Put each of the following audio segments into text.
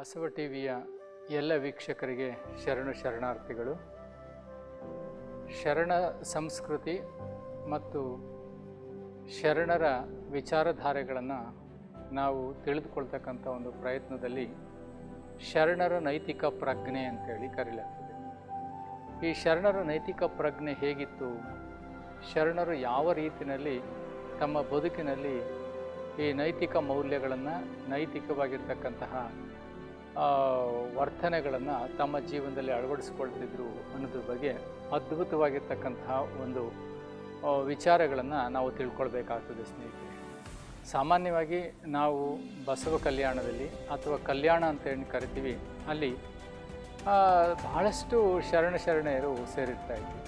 ಬಸವ ಟಿವಿಯ ಎಲ್ಲ ವೀಕ್ಷಕರಿಗೆ ಶರಣ ಶರಣಾರ್ಥಿಗಳು. ಶರಣ ಸಂಸ್ಕೃತಿ ಮತ್ತು ಶರಣರ ವಿಚಾರಧಾರೆಗಳನ್ನು ನಾವು ತಿಳಿದುಕೊಳ್ತಕ್ಕಂಥ ಒಂದು ಪ್ರಯತ್ನದಲ್ಲಿ ಶರಣರ ನೈತಿಕ ಪ್ರಜ್ಞೆ ಅಂತೇಳಿ ಕರೆಯಲಾಗ್ತದೆ ಈ ಶರಣರ ನೈತಿಕ ಪ್ರಜ್ಞೆ ಹೇಗಿತ್ತು? ಶರಣರು ಯಾವ ರೀತಿಯಲ್ಲಿ ತಮ್ಮ ಬದುಕಿನಲ್ಲಿ ಈ ನೈತಿಕ ಮೌಲ್ಯಗಳನ್ನು ನೈತಿಕವಾಗಿರ್ತಕ್ಕಂತಹ ವರ್ತನೆಗಳನ್ನು ತಮ್ಮ ಜೀವನದಲ್ಲಿ ಅಳವಡಿಸ್ಕೊಳ್ತಿದ್ರು ಅನ್ನೋದ್ರ ಬಗ್ಗೆ ಅದ್ಭುತವಾಗಿರ್ತಕ್ಕಂತಹ ಒಂದು ವಿಚಾರಗಳನ್ನು ನಾವು ತಿಳ್ಕೊಳ್ಬೇಕಾಗ್ತದೆ ಸ್ನೇಹಿತರೆ. ಸಾಮಾನ್ಯವಾಗಿ ನಾವು ಬಸವ ಕಲ್ಯಾಣದಲ್ಲಿ ಅಥವಾ ಕಲ್ಯಾಣ ಅಂತ ಏನು ಕರಿತೀವಿ, ಅಲ್ಲಿ ಬಹಳಷ್ಟು ಶರಣ ಶರಣೆಯರು ಸೇರಿರ್ತಾ ಇದ್ವಿ.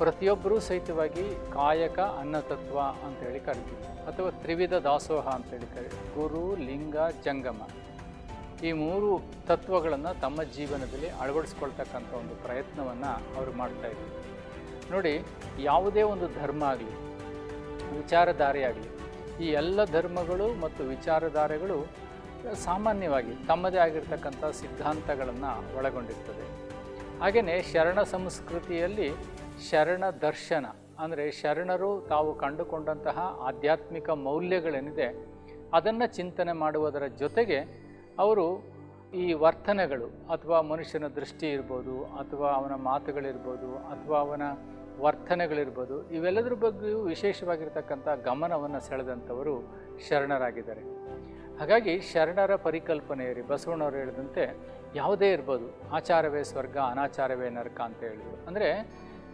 ಪ್ರತಿಯೊಬ್ಬರೂ ಸಹಿತವಾಗಿ ಕಾಯಕ, ಅನ್ನತತ್ವ ಅಂತೇಳಿ ಕರಿತೀವಿ. ಅಥವಾ ತ್ರಿವಿಧ ದಾಸೋಹ ಅಂತೇಳಿ ಕರಿ, ಗುರು, ಲಿಂಗ, ಜಂಗಮ. ಈ ಮೂರು ತತ್ವಗಳನ್ನು ತಮ್ಮ ಜೀವನದಲ್ಲಿ ಅಳವಡಿಸ್ಕೊಳ್ತಕ್ಕಂಥ ಒಂದು ಪ್ರಯತ್ನವನ್ನು ಅವರು ಮಾಡ್ತಾ ಇದ್ರು. ನೋಡಿ, ಯಾವುದೇ ಒಂದು ಧರ್ಮ ಆಗಲಿ, ವಿಚಾರಧಾರೆ ಆಗಲಿ, ಈ ಎಲ್ಲ ಧರ್ಮಗಳು ಮತ್ತು ವಿಚಾರಧಾರೆಗಳು ಸಾಮಾನ್ಯವಾಗಿ ತಮ್ಮದೇ ಆಗಿರ್ತಕ್ಕಂಥ ಸಿದ್ಧಾಂತಗಳನ್ನು ಒಳಗೊಂಡಿರ್ತದೆ. ಹಾಗೆಯೇ ಶರಣ ಸಂಸ್ಕೃತಿಯಲ್ಲಿ ಶರಣ ದರ್ಶನ, ಅಂದರೆ ಶರಣರು ತಾವು ಕಂಡುಕೊಂಡಂತಹ ಆಧ್ಯಾತ್ಮಿಕ ಮೌಲ್ಯಗಳೇನಿದೆ, ಅದನ್ನು ಚಿಂತನೆ ಮಾಡುವುದರ ಜೊತೆಗೆ ಅವರು ಈ ವರ್ತನೆಗಳು ಅಥವಾ ಮನುಷ್ಯನ ದೃಷ್ಟಿ ಇರ್ಬೋದು ಅಥವಾ ಅವನ ಮಾತುಗಳಿರ್ಬೋದು ಅಥವಾ ಅವನ ವರ್ತನೆಗಳಿರ್ಬೋದು ಇವೆಲ್ಲದರ ಬಗ್ಗೆಯೂ ವಿಶೇಷವಾಗಿರ್ತಕ್ಕಂಥ ಗಮನವನ್ನು ಸೆಳೆದಂಥವರು ಶರಣರಾಗಿದ್ದಾರೆ. ಹಾಗಾಗಿ ಶರಣರ ಪರಿಕಲ್ಪನೆಯಲ್ಲಿ ಬಸವಣ್ಣವರು ಹೇಳಿದಂತೆ ಯಾವುದೇ ಇರ್ಬೋದು, ಆಚಾರವೇ ಸ್ವರ್ಗ, ಅನಾಚಾರವೇ ನರಕ ಅಂತ ಹೇಳಿದರು ಅಂದರೆ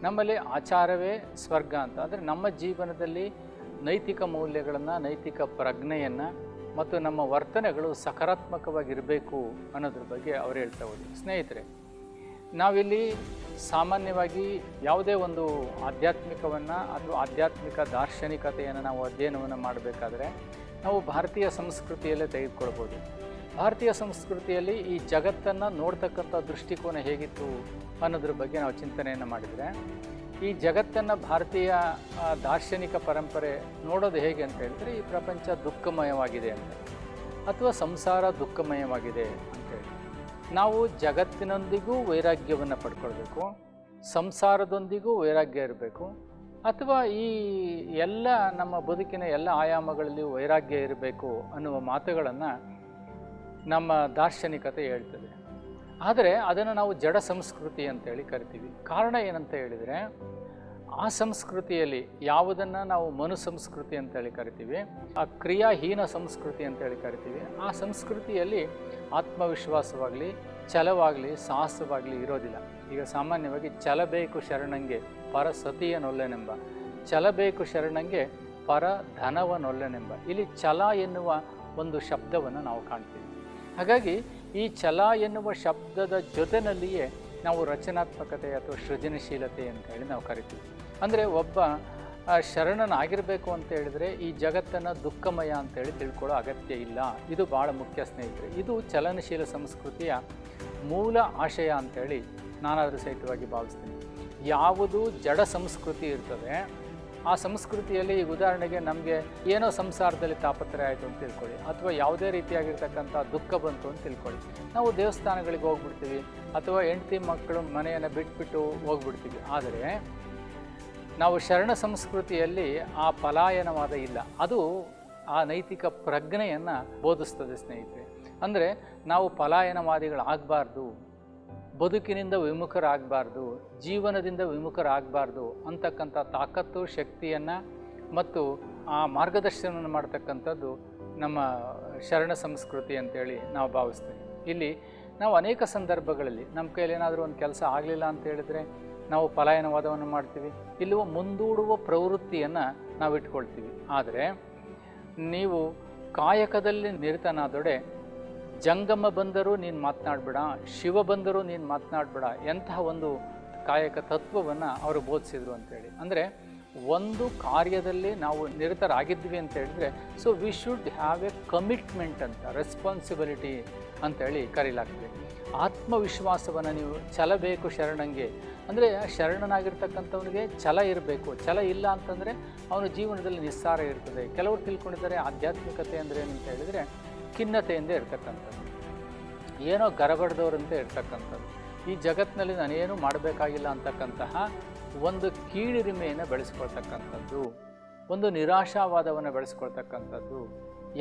ನಮ್ಮಲ್ಲಿ ಆಚಾರವೇ ಸ್ವರ್ಗ ಅಂತ. ಅಂದರೆ ನಮ್ಮ ಜೀವನದಲ್ಲಿ ನೈತಿಕ ಮೌಲ್ಯಗಳನ್ನು, ನೈತಿಕ ಪ್ರಜ್ಞೆಯನ್ನು ಮತ್ತು ನಮ್ಮ ವರ್ತನೆಗಳು ಸಕಾರಾತ್ಮಕವಾಗಿರಬೇಕು ಅನ್ನೋದ್ರ ಬಗ್ಗೆ ಅವ್ರು ಹೇಳ್ತಾ ಹೋದ್ರು. ಸ್ನೇಹಿತರೆ, ನಾವಿಲ್ಲಿ ಸಾಮಾನ್ಯವಾಗಿ ಯಾವುದೇ ಒಂದು ಆಧ್ಯಾತ್ಮಿಕವನ್ನು ಅಥವಾ ಆಧ್ಯಾತ್ಮಿಕ ದಾರ್ಶನಿಕತೆಯನ್ನು ನಾವು ಅಧ್ಯಯನವನ್ನು ಮಾಡಬೇಕಾದ್ರೆ ನಾವು ಭಾರತೀಯ ಸಂಸ್ಕೃತಿಯಲ್ಲೇ ತೆಗೆದುಕೊಳ್ಬೋದು. ಭಾರತೀಯ ಸಂಸ್ಕೃತಿಯಲ್ಲಿ ಈ ಜಗತ್ತನ್ನು ನೋಡ್ತಕ್ಕಂಥ ದೃಷ್ಟಿಕೋನ ಹೇಗಿತ್ತು ಅನ್ನೋದ್ರ ಬಗ್ಗೆ ನಾವು ಚಿಂತನೆಯನ್ನು ಮಾಡಿದರೆ ಈ ಜಗತ್ತನ್ನು ಭಾರತೀಯ ದಾರ್ಶನಿಕ ಪರಂಪರೆ ನೋಡೋದು ಹೇಗೆ ಅಂತ ಹೇಳಿದ್ರೆ, ಈ ಪ್ರಪಂಚ ದುಃಖಮಯವಾಗಿದೆ ಅಂತ. ಅಥವಾ ಸಂಸಾರ ದುಃಖಮಯವಾಗಿದೆ ಅಂತೇಳಿ ನಾವು ಜಗತ್ತಿನೊಂದಿಗೂ ವೈರಾಗ್ಯವನ್ನು ಪಡ್ಕೊಳ್ಬೇಕು, ಸಂಸಾರದೊಂದಿಗೂ ವೈರಾಗ್ಯ ಇರಬೇಕು, ಅಥವಾ ಈ ಎಲ್ಲ ನಮ್ಮ ಬದುಕಿನ ಎಲ್ಲ ಆಯಾಮಗಳಲ್ಲಿ ವೈರಾಗ್ಯ ಇರಬೇಕು ಅನ್ನುವ ಮಾತುಗಳನ್ನು ನಮ್ಮ ದಾರ್ಶನಿಕತೆ ಹೇಳ್ತದೆ. ಆದರೆ ಅದನ್ನು ನಾವು ಜಡ ಸಂಸ್ಕೃತಿ ಅಂತೇಳಿ ಕರಿತೀವಿ. ಕಾರಣ ಏನಂತ ಹೇಳಿದರೆ, ಆ ಸಂಸ್ಕೃತಿಯಲ್ಲಿ ಯಾವುದನ್ನು ನಾವು ಮನು ಸಂಸ್ಕೃತಿ ಅಂತೇಳಿ ಕರಿತೀವಿ, ಆ ಕ್ರಿಯಾಹೀನ ಸಂಸ್ಕೃತಿ ಅಂತೇಳಿ ಕರಿತೀವಿ, ಆ ಸಂಸ್ಕೃತಿಯಲ್ಲಿ ಆತ್ಮವಿಶ್ವಾಸವಾಗಲಿ, ಛಲವಾಗಲಿ, ಸಾಹಸವಾಗಲಿ ಇರೋದಿಲ್ಲ. ಈಗ ಸಾಮಾನ್ಯವಾಗಿ ಛಲ ಬೇಕು ಶರಣಂಗೆ, ಪರ ಸತಿಯನೊಲ್ಲೆನೆಂಬ ಛಲ ಬೇಕು ಶರಣಂಗೆ, ಪರ ಧನವನೊಲ್ಲೆನೆಂಬ ಇಲ್ಲಿ ಛಲ ಎನ್ನುವ ಒಂದು ಶಬ್ದವನ್ನು ನಾವು ಕಾಣ್ತೀವಿ. ಹಾಗಾಗಿ ಈ ಛಲ ಎನ್ನುವ ಶಬ್ದದ ಜೊತೆಯಲ್ಲಿಯೇ ನಾವು ರಚನಾತ್ಮಕತೆ ಅಥವಾ ಸೃಜನಶೀಲತೆ ಅಂತ ಹೇಳಿ ನಾವು ಕರಿತೀವಿ. ಅಂದರೆ ಒಬ್ಬ ಶರಣನಾಗಿರಬೇಕು ಅಂತ ಹೇಳಿದ್ರೆ ಈ ಜಗತ್ತನ್ನು ದುಃಖಮಯ ಅಂತೇಳಿ ತಿಳ್ಕೊಳ್ಳೋ ಅಗತ್ಯ ಇಲ್ಲ. ಇದು ಭಾಳ ಮುಖ್ಯ ಸ್ನೇಹಿತರೆ. ಇದು ಚಲನಶೀಲ ಸಂಸ್ಕೃತಿಯ ಮೂಲ ಆಶಯ ಅಂತೇಳಿ ನಾನಾದರೂ ಸಹಿತವಾಗಿ ಭಾವಿಸ್ತೀನಿ. ಯಾವುದು ಜಡ ಸಂಸ್ಕೃತಿ ಇರ್ತದೆ ಆ ಸಂಸ್ಕೃತಿಯಲ್ಲಿ ಈಗ ಉದಾಹರಣೆಗೆ ನಮಗೆ ಏನೋ ಸಂಸಾರದಲ್ಲಿ ತಾಪತ್ರೆ ಆಯಿತು ಅಂತ ತಿಳ್ಕೊಳ್ಳಿ, ಅಥವಾ ಯಾವುದೇ ರೀತಿಯಾಗಿರ್ತಕ್ಕಂಥ ದುಃಖ ಬಂತು ಅಂತ ತಿಳ್ಕೊಳ್ಳಿ. ನಾವು ದೇವಸ್ಥಾನಗಳಿಗೆ ಹೋಗ್ಬಿಡ್ತೀವಿ, ಅಥವಾ ಹೆಂಡತಿ ಮಕ್ಕಳು ಮನೆಯನ್ನು ಬಿಟ್ಬಿಟ್ಟು ಹೋಗ್ಬಿಡ್ತೀವಿ. ಆದರೆ ನಾವು ಶರಣ ಸಂಸ್ಕೃತಿಯಲ್ಲಿ ಆ ಪಲಾಯನವಾದ ಇಲ್ಲ. ಅದು ಆ ನೈತಿಕ ಪ್ರಜ್ಞೆಯನ್ನು ಬೋಧಿಸ್ತದೆ ಸ್ನೇಹಿತರೆ. ಅಂದರೆ ನಾವು ಪಲಾಯನವಾದಿಗಳಾಗಬಾರ್ದು. ಬದುಕಿನಿಂದ ವಿಮುಖರಾಗಬಾರ್ದು, ಜೀವನದಿಂದ ವಿಮುಖರಾಗಬಾರ್ದು ಅಂತಕ್ಕಂಥ ತಾಕತ್ತು, ಶಕ್ತಿಯನ್ನು ಮತ್ತು ಆ ಮಾರ್ಗದರ್ಶನವನ್ನು ಮಾಡ್ತಕ್ಕಂಥದ್ದು ನಮ್ಮ ಶರಣ ಸಂಸ್ಕೃತಿ ಅಂತೇಳಿ ನಾವು ಭಾವಿಸ್ತೀವಿ. ಇಲ್ಲಿ ನಾವು ಅನೇಕ ಸಂದರ್ಭಗಳಲ್ಲಿ ನಮ್ಮ ಕೈಯಲ್ಲಿ ಏನಾದರೂ ಒಂದು ಕೆಲಸ ಆಗಲಿಲ್ಲ ಅಂತ ಹೇಳಿದರೆ ನಾವು ಪಲಾಯನವಾದವನ್ನು ಮಾಡ್ತೀವಿ. ಇಲ್ಲವೋ ಮುಂದೂಡುವ ಪ್ರವೃತ್ತಿಯನ್ನು ನಾವು ಇಟ್ಕೊಳ್ತೀವಿ ಆದರೆ, ನೀವು ಕಾಯಕದಲ್ಲಿ ನಿರತನಾದೊಡೆ ಜಂಗಮ ಬಂದರೂ ನೀನು ಮಾತನಾಡಬೇಡ, ಶಿವ ಬಂದರೂ ನೀನು ಮಾತನಾಡಬೇಡ, ಎಂತಹ ಒಂದು ಕಾಯಕ ತತ್ವವನ್ನು ಅವರು ಬೋಧಿಸಿದರು ಅಂತೇಳಿ. ಅಂದರೆ ಒಂದು ಕಾರ್ಯದಲ್ಲಿ ನಾವು ನಿರತರಾಗಿದ್ವಿ ಅಂತ ಹೇಳಿದ್ರೆ so we should have a commitment ಅಂತ ರೆಸ್ಪಾನ್ಸಿಬಿಲಿಟಿ ಅಂತೇಳಿ ಕರೀಲಾಗ್ತದೆ. ಆತ್ಮವಿಶ್ವಾಸವನ್ನು ನೀವು ಛಲ ಬೇಕು ಶರಣಂಗೆ. ಅಂದರೆ ಶರಣನಾಗಿರ್ತಕ್ಕಂಥವನಿಗೆ ಛಲ ಇರಬೇಕು. ಛಲ ಇಲ್ಲ ಅಂತಂದರೆ ಅವನ ಜೀವನದಲ್ಲಿ ನಿಸ್ಸಾರ ಇರ್ತದೆ. ಕೆಲವರು ತಿಳ್ಕೊಂಡಿದ್ದಾರೆ, ಆಧ್ಯಾತ್ಮಿಕತೆ ಅಂದರೆ ಏನಂತ ಹೇಳಿದರೆ ಖಿನ್ನತೆಯಿಂದ ಇರ್ತಕ್ಕಂಥದ್ದು. ಏನೋ ಗರಬಡ್ದವ್ರಂತೆ ಇರ್ತಕ್ಕಂಥದ್ದು. ಈ ಜಗತ್ತಿನಲ್ಲಿ ನಾನೇನು ಮಾಡಬೇಕಾಗಿಲ್ಲ ಅಂತಕ್ಕಂತಹ ಒಂದು ಕೀಳಿರಿಮೆಯನ್ನು ಬೆಳೆಸ್ಕೊಳ್ತಕ್ಕಂಥದ್ದು. ಒಂದು ನಿರಾಶಾವಾದವನ್ನು ಬೆಳೆಸ್ಕೊಳ್ತಕ್ಕಂಥದ್ದು.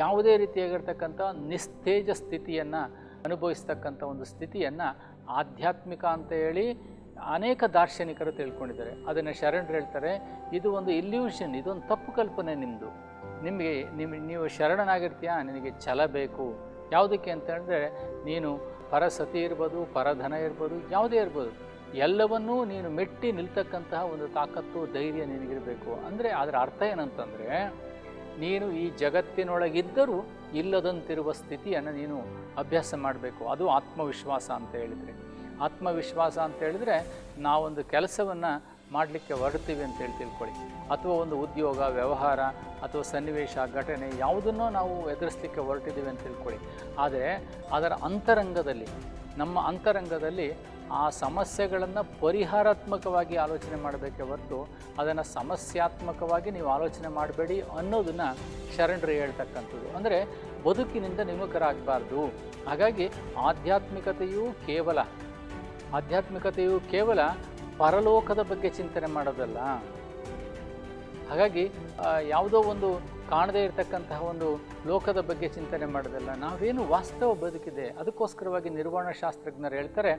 ಯಾವುದೇ ರೀತಿಯಾಗಿರ್ತಕ್ಕಂಥ ನಿಸ್ತೇಜ ಸ್ಥಿತಿಯನ್ನು ಅನುಭವಿಸ್ತಕ್ಕಂಥ ಒಂದು ಸ್ಥಿತಿಯನ್ನು ಆಧ್ಯಾತ್ಮಿಕ ಅಂತ ಹೇಳಿ ಅನೇಕ ದಾರ್ಶನಿಕರು ತಿಳ್ಕೊಂಡಿದ್ದಾರೆ. ಅದನ್ನು ಶರಣರು ಹೇಳ್ತಾರೆ, ಇದು ಒಂದು ಇಲ್ಯೂಷನ್ ಇದೊಂದು ತಪ್ಪು ಕಲ್ಪನೆ ನಿಮ್ಮದು ನಿಮಗೆ ನಿಮ್, ನೀವು ಶರಣನಾಗಿರ್ತೀಯ? ನಿನಗೆ ಛಲ ಬೇಕು. ಯಾವುದಕ್ಕೆ ಅಂತ ಹೇಳಿದ್ರೆ ನೀನು ಪರಸತಿ ಇರ್ಬೋದು, ಪರಧನ ಇರ್ಬೋದು, ಯಾವುದೇ ಇರ್ಬೋದು, ಎಲ್ಲವನ್ನೂ ನೀನು ಮೆಟ್ಟಿ ನಿಲ್ತಕ್ಕಂತಹ ಒಂದು ತಾಕತ್ತು, ಧೈರ್ಯ ನಿನಗಿರಬೇಕು. ಅಂದರೆ ಅದರ ಅರ್ಥ ಏನಂತಂದರೆ, ನೀನು ಈ ಜಗತ್ತಿನೊಳಗಿದ್ದರೂ ಇಲ್ಲದಂತಿರುವ ಸ್ಥಿತಿಯನ್ನು ನೀನು ಅಭ್ಯಾಸ ಮಾಡಬೇಕು. ಅದು ಆತ್ಮವಿಶ್ವಾಸ ಅಂತ ಹೇಳಿದರೆ. ಆತ್ಮವಿಶ್ವಾಸ ಅಂತ ಹೇಳಿದರೆ ನಾವೊಂದು ಕೆಲಸವನ್ನು ಮಾಡಲಿಕ್ಕೆ ಹೊರಡ್ತೀವಿ ಅಂತ ಹೇಳಿ ತಿಳ್ಕೊಳ್ಳಿ. ಅಥವಾ ಒಂದು ಉದ್ಯೋಗ, ವ್ಯವಹಾರ ಅಥವಾ ಸನ್ನಿವೇಶ, ಘಟನೆ ಯಾವುದನ್ನೋ ನಾವು ಎದುರಿಸ್ಲಿಕ್ಕೆ ಹೊರಟಿದ್ದೀವಿ ಅಂತ ತಿಳ್ಕೊಳ್ಳಿ. ಆದರೆ ಅದರ ಅಂತರಂಗದಲ್ಲಿ, ನಮ್ಮ ಅಂತರಂಗದಲ್ಲಿ ಆ ಸಮಸ್ಯೆಗಳನ್ನು ಪರಿಹಾರಾತ್ಮಕವಾಗಿ ಆಲೋಚನೆ ಮಾಡಬೇಕೆ ಹೊರತು ಅದನ್ನು ಸಮಸ್ಯಾತ್ಮಕವಾಗಿ ನೀವು ಆಲೋಚನೆ ಮಾಡಬೇಡಿ ಅನ್ನೋದನ್ನು ಶರಣರು ಹೇಳ್ತಕ್ಕಂಥದ್ದು. ಅಂದರೆ ಬದುಕಿನಿಂದ ನಿಮುಖರಾಗಬಾರ್ದು ಹಾಗಾಗಿ ಆಧ್ಯಾತ್ಮಿಕತೆಯು ಕೇವಲ ಆಧ್ಯಾತ್ಮಿಕತೆಯು ಕೇವಲ ಪರಲೋಕದ ಬಗ್ಗೆ ಚಿಂತನೆ ಮಾಡೋದಲ್ಲ? ಹಾಗಾಗಿ ಯಾವುದೋ ಒಂದು ಕಾಣದೇ ಇರತಕ್ಕಂತಹ ಒಂದು ಲೋಕದ ಬಗ್ಗೆ ಚಿಂತನೆ ಮಾಡೋದಲ್ಲ? ನಾವೇನು ವಾಸ್ತವ ಬದುಕಿದೆ? ಅದಕ್ಕೋಸ್ಕರವಾಗಿ ನಿರ್ವಹಣಾ ಶಾಸ್ತ್ರಜ್ಞರು ಹೇಳ್ತಾರೆ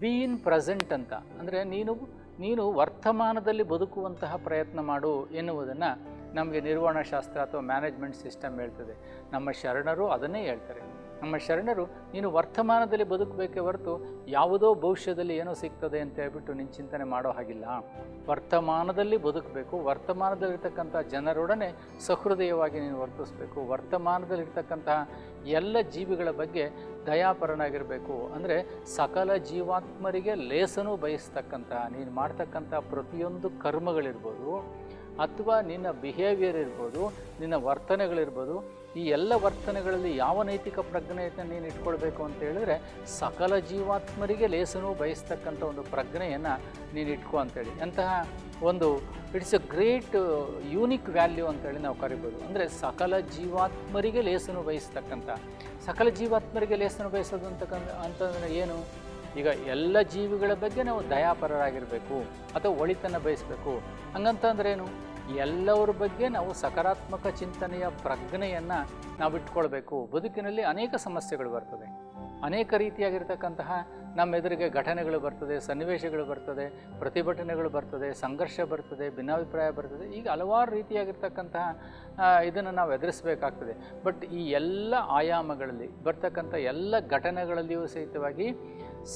ಬಿ ಇನ್ ಪ್ರೆಸೆಂಟ್ ಅಂತ. ಅಂದರೆ ನೀನು ನೀನು ವರ್ತಮಾನದಲ್ಲಿ ಬದುಕುವಂತಹ ಪ್ರಯತ್ನ ಮಾಡು ಎನ್ನುವುದನ್ನು ನಮಗೆ ನಿರ್ವಹಣಾ ಶಾಸ್ತ್ರ ಅಥವಾ ಮ್ಯಾನೇಜ್ಮೆಂಟ್ ಸಿಸ್ಟಮ್ ಹೇಳ್ತದೆ. ನಮ್ಮ ಶರಣರು ಅದನ್ನೇ ಹೇಳ್ತಾರೆ. ನಮ್ಮ ಶರಣರು, ನೀನು ವರ್ತಮಾನದಲ್ಲಿ ಬದುಕಬೇಕೇ ಹೊರತು ಯಾವುದೋ ಭವಿಷ್ಯದಲ್ಲಿ ಏನೋ ಸಿಗ್ತದೆ ಅಂತ ಹೇಳ್ಬಿಟ್ಟು ನೀನು ಚಿಂತನೆ ಮಾಡೋ ಹಾಗಿಲ್ಲ. ವರ್ತಮಾನದಲ್ಲಿ ಬದುಕಬೇಕು, ವರ್ತಮಾನದಲ್ಲಿರ್ತಕ್ಕಂಥ ಜನರೊಡನೆ ಸಹೃದಯವಾಗಿ ನೀನು ವರ್ತಿಸಬೇಕು, ವರ್ತಮಾನದಲ್ಲಿರ್ತಕ್ಕಂತಹ ಎಲ್ಲ ಜೀವಿಗಳ ಬಗ್ಗೆ ದಯಾಪರನಾಗಿರಬೇಕು. ಅಂದರೆ ಸಕಲ ಜೀವಾತ್ಮರಿಗೆ ಲೇಸನು ಬಯಸ್ತಕ್ಕಂತಹ ನೀನು ಮಾಡ್ತಕ್ಕಂಥ ಪ್ರತಿಯೊಂದು ಕರ್ಮಗಳಿರ್ಬೋದು, ಅಥವಾ ನಿನ್ನ ಬಿಹೇವಿಯರ್ ಇರ್ಬೋದು, ನಿನ್ನ ವರ್ತನೆಗಳಿರ್ಬೋದು ಈ ಎಲ್ಲ ವರ್ತನೆಗಳಲ್ಲಿ ಯಾವ ನೈತಿಕ ಪ್ರಜ್ಞೆಯನ್ನು ನೀನು ಇಟ್ಕೊಳ್ಬೇಕು ಅಂತ ಹೇಳಿದ್ರೆ ಸಕಲ ಜೀವಾತ್ಮರಿಗೆ ಲೇಸನು ಬಯಸ್ತಕ್ಕಂಥ ಒಂದು ಪ್ರಜ್ಞೆಯನ್ನು ನೀನು ಇಟ್ಕೋ ಅಂತೇಳಿ. ಅಂತಹ ಒಂದು, it's a great, unique value ಅಂತೇಳಿ ನಾವು ಕರಿಬೋದು. ಅಂದರೆ ಸಕಲ ಜೀವಾತ್ಮರಿಗೆ ಲೇಸನು ಬಯಸ್ತಕ್ಕಂಥ, ಸಕಲ ಜೀವಾತ್ಮರಿಗೆ ಲೇಸನು ಬಯಸೋದು ಅಂತಕ್ಕಂಥ ಅಂತಂದರೆ ಏನು? ಈಗ ಎಲ್ಲ ಜೀವಿಗಳ ಬಗ್ಗೆ ನಾವು ದಯಾಪರರಾಗಿರಬೇಕು, ಅಥವಾ ಒಳಿತನ್ನು ಬಯಸಬೇಕು. ಹಂಗಂತಂದ್ರೆ ಏನು ಎಲ್ಲರ ಬಗ್ಗೆ ನಾವು ಸಕಾರಾತ್ಮಕ ಚಿಂತನೆಯ ಪ್ರಜ್ಞೆಯನ್ನು ನಾವು ಇಟ್ಕೊಳ್ಬೇಕು ಬದುಕಿನಲ್ಲಿ ಅನೇಕ ಸಮಸ್ಯೆಗಳು ಬರ್ತದೆ. ಅನೇಕ ರೀತಿಯಾಗಿರ್ತಕ್ಕಂತಹ ನಮ್ಮ ಎದುರಿಗೆ ಘಟನೆಗಳು ಬರ್ತದೆ, ಸನ್ನಿವೇಶಗಳು ಬರ್ತದೆ, ಪ್ರತಿಭಟನೆಗಳು ಬರ್ತದೆ, ಸಂಘರ್ಷ ಬರ್ತದೆ, ಭಿನ್ನಾಭಿಪ್ರಾಯ ಬರ್ತದೆ. ಈಗ ಹಲವಾರು ರೀತಿಯಾಗಿರ್ತಕ್ಕಂತಹ ಇದನ್ನು ನಾವು ಎದುರಿಸಬೇಕಾಗ್ತದೆ. ಬಟ್ ಈ ಎಲ್ಲ ಆಯಾಮಗಳಲ್ಲಿ, ಬರ್ತಕ್ಕಂಥ ಎಲ್ಲ ಘಟನೆಗಳಲ್ಲಿಯೂ ಸಹಿತವಾಗಿ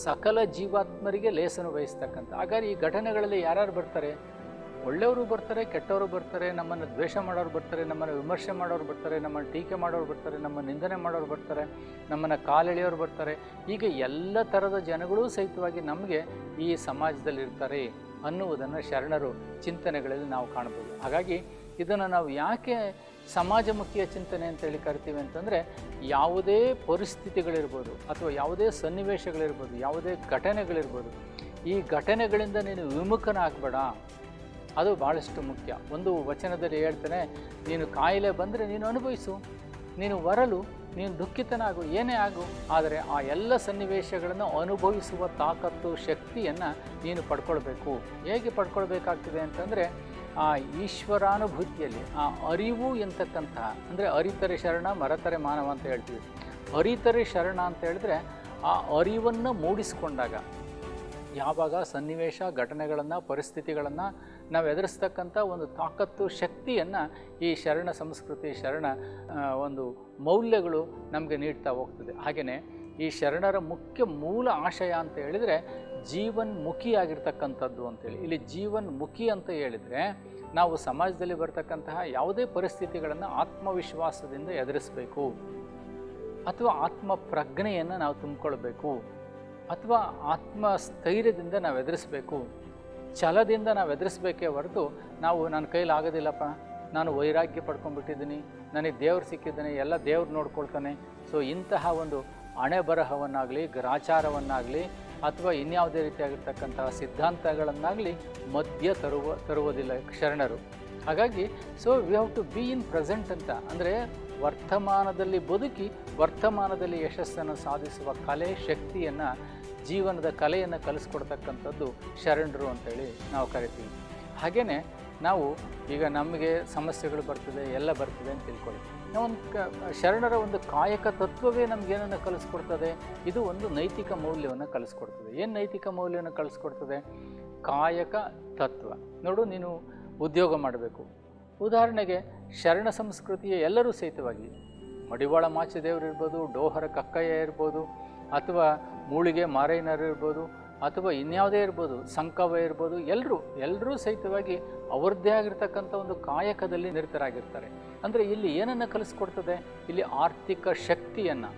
ಸಕಲ ಜೀವಾತ್ಮರಿಗೆ ಲೇಸನ್ನು ವಹಿಸ್ತಕ್ಕಂಥ ಹಾಗಾದ್ರೆ ಈ ಘಟನೆಗಳಲ್ಲಿ ಯಾರ್ಯಾರು ಬರ್ತಾರೆ? ಒಳ್ಳೆಯವರು ಬರ್ತಾರೆ, ಕೆಟ್ಟವರು ಬರ್ತಾರೆ, ನಮ್ಮನ್ನು ದ್ವೇಷ ಮಾಡೋರು ಬರ್ತಾರೆ, ನಮ್ಮನ್ನು ವಿಮರ್ಶೆ ಮಾಡೋರು ಬರ್ತಾರೆ, ನಮ್ಮನ್ನು ಟೀಕೆ ಮಾಡೋರು ಬರ್ತಾರೆ, ನಮ್ಮ ನಿಂದನೆ ಮಾಡೋರು ಬರ್ತಾರೆ, ನಮ್ಮನ್ನು ಕಾಲೆಳೆಯೋರು ಬರ್ತಾರೆ. ಹೀಗೆ ಎಲ್ಲ ಥರದ ಜನಗಳೂ ಸಹಿತವಾಗಿ ನಮಗೆ ಈ ಸಮಾಜದಲ್ಲಿ ಇರ್ತಾರೆ ಅನ್ನುವುದನ್ನು ಶರಣರು ಚಿಂತನೆಗಳಲ್ಲಿ ನಾವು ಕಾಣ್ಬೋದು ಹಾಗಾಗಿ ಇದನ್ನು ನಾವು ಯಾಕೆ ಸಮಾಜಮುಖಿಯ ಚಿಂತನೆ ಅಂತೇಳಿ ಕರಿತೀವಿ ಅಂತಂದರೆ, ಯಾವುದೇ ಪರಿಸ್ಥಿತಿಗಳಿರ್ಬೋದು ಅಥವಾ ಯಾವುದೇ ಸನ್ನಿವೇಶಗಳಿರ್ಬೋದು, ಯಾವುದೇ ಘಟನೆಗಳಿರ್ಬೋದು, ಈ ಘಟನೆಗಳಿಂದ ನೀನು ವಿಮುಖನಾಗಬೇಡ. ಅದು ಭಾಳಷ್ಟು ಮುಖ್ಯ. ಒಂದು ವಚನದಲ್ಲಿ ಹೇಳ್ತಾನೆ, ನೀನು ಕಾಯಿಲೆ ಬಂದರೆ ನೀನು ಅನುಭವಿಸು, ನೀನು ವರಲು, ನೀನು ದುಃಖಿತನಾಗು, ಏನೇ ಆಗು, ಆದರೆ ಆ ಎಲ್ಲ ಸನ್ನಿವೇಶಗಳನ್ನು ಅನುಭವಿಸುವ ತಾಕತ್ತು, ಶಕ್ತಿಯನ್ನು ನೀನು ಪಡ್ಕೊಳ್ಬೇಕು. ಹೇಗೆ ಪಡ್ಕೊಳ್ಬೇಕಾಗ್ತದೆ ಅಂತಂದರೆ, ಆ ಈಶ್ವರಾನುಭೂತಿಯಲ್ಲಿ, ಆ ಅರಿವು ಎಂತಕ್ಕಂತಹ, ಅಂದರೆ ಅರಿತರೆ ಶರಣ, ಮರತರೆ ಮಾನವ ಅಂತ ಹೇಳ್ತೀವಿ. ಅರಿತರೆ ಶರಣ ಅಂತ ಹೇಳಿದ್ರೆ, ಆ ಅರಿವನ್ನು ಮೂಡಿಸಿಕೊಂಡಾಗ, ಯಾವಾಗ ಸನ್ನಿವೇಶ, ಘಟನೆಗಳನ್ನು, ಪರಿಸ್ಥಿತಿಗಳನ್ನು ನಾವು ಎದುರಿಸ್ತಕ್ಕಂಥ ಒಂದು ತಾಕತ್ತು, ಶಕ್ತಿಯನ್ನು ಈ ಶರಣ ಸಂಸ್ಕೃತಿ, ಶರಣ ಒಂದು ಮೌಲ್ಯಗಳು ನಮಗೆ ನೀಡ್ತಾ ಹೋಗ್ತದೆ. ಹಾಗೆಯೇ ಈ ಶರಣರ ಮುಖ್ಯ ಮೂಲ ಆಶಯ ಅಂತ ಹೇಳಿದರೆ ಜೀವನ್ಮುಖಿಯಾಗಿರ್ತಕ್ಕಂಥದ್ದು ಅಂತೇಳಿ ಇಲ್ಲಿ ಜೀವನ್ಮುಖಿ ಅಂತ ಹೇಳಿದರೆ ನಾವು ಸಮಾಜದಲ್ಲಿ ಬರ್ತಕ್ಕಂತಹ ಯಾವುದೇ ಪರಿಸ್ಥಿತಿಗಳನ್ನು ಆತ್ಮವಿಶ್ವಾಸದಿಂದ ಎದುರಿಸಬೇಕು ಅಥವಾ ಆತ್ಮ ಪ್ರಜ್ಞೆಯನ್ನು ನಾವು ತುಂಬಿಕೊಳ್ಬೇಕು ಅಥವಾ ಆತ್ಮ ಸ್ಥೈರ್ಯದಿಂದ ನಾವು ಎದುರಿಸಬೇಕು. ಛಲದಿಂದ ನಾವು ಎದುರಿಸ್ಬೇಕೇ ಹೊರತು ನಾವು ನನ್ನ ಕೈಲಿ ಆಗೋದಿಲ್ಲಪ್ಪ. ನಾನು ವೈರಾಗ್ಯ ಪಡ್ಕೊಂಡ್ಬಿಟ್ಟಿದ್ದೀನಿ. ನನಗೆ ದೇವ್ರು ಸಿಕ್ಕಿದ್ದಾನೆ, ಎಲ್ಲ ದೇವ್ರು ನೋಡ್ಕೊಳ್ತಾನೆ. ಸೊ, ಇಂತಹ ಒಂದು ಹಣೆ ಬರಹವನ್ನಾಗಲಿ ಗ್ರಾಚಾರವನ್ನಾಗಲಿ ಅಥವಾ ಇನ್ಯಾವುದೇ ರೀತಿಯಾಗಿರ್ತಕ್ಕಂತಹ ಸಿದ್ಧಾಂತಗಳನ್ನಾಗಲಿ ಮಧ್ಯ ತರುವ, ತರುವುದಿಲ್ಲ ಶರಣರು. ಹಾಗಾಗಿ, so we have to be in present ಅಂತ. ಅಂದರೆ, ವರ್ತಮಾನದಲ್ಲಿ ಬದುಕಿ, ವರ್ತಮಾನದಲ್ಲಿ ಯಶಸ್ಸನ್ನು ಸಾಧಿಸುವ ಕಲೆ, ಶಕ್ತಿಯನ್ನು ಜೀವನದ ಕಲೆಯನ್ನು ಕಲಿಸ್ಕೊಡ್ತಕ್ಕಂಥದ್ದು ಶರಣರು ಅಂತೇಳಿ ನಾವು ಕರಿತೀವಿ. ಹಾಗೆಯೇ ನಾವು ಈಗ ನಮಗೆ ಸಮಸ್ಯೆಗಳು ಬರ್ತದೆ, ಎಲ್ಲ ಬರ್ತದೆ ಅಂತ ತಿಳ್ಕೊಳ್ಳಿ. ನಾವು ಒಂದು ಕ, ಶರಣರ ಒಂದು ಕಾಯಕ ತತ್ವವೇ ನಮಗೇನನ್ನು ಕಲಿಸ್ಕೊಡ್ತದೆ, ಇದು ಒಂದು ನೈತಿಕ ಮೌಲ್ಯವನ್ನು ಕಲಿಸ್ಕೊಡ್ತದೆ. ಏನು ನೈತಿಕ ಮೌಲ್ಯವನ್ನು ಕಲಿಸ್ಕೊಡ್ತದೆ? ಕಾಯಕ ತತ್ವ. ನೋಡು, ನೀನು ಉದ್ಯೋಗ ಮಾಡಬೇಕು. ಉದಾಹರಣೆಗೆ ಶರಣ ಸಂಸ್ಕೃತಿಯ ಎಲ್ಲರೂ ಸಹಿತವಾಗಿ ಮಡಿವಾಳ ಮಾಚದೇವರು ಇರ್ಬೋದು, ಡೋಹರ ಕಕ್ಕಯ್ಯ ಇರ್ಬೋದು, ಅಥವಾ ಮೂಳಿಗೆ ಮಾರೈನರು ಇರ್ಬೋದು ಅಥವಾ ಇನ್ಯಾವುದೇ ಇರ್ಬೋದು, ಸಂಕವ ಇರ್ಬೋದು ಎಲ್ಲರೂ ಎಲ್ಲರೂ ಸಹಿತವಾಗಿ ಅವರದ್ದೇ ಆಗಿರ್ತಕ್ಕಂಥ ಒಂದು ಕಾಯಕದಲ್ಲಿ ನಿರತರಾಗಿರ್ತಾರೆ. ಅಂದರೆ ಇಲ್ಲಿ ಏನನ್ನು ಕಲಿಸ್ಕೊಡ್ತದೆ? ಇಲ್ಲಿ ಆರ್ಥಿಕ ಶಕ್ತಿಯನ್ನು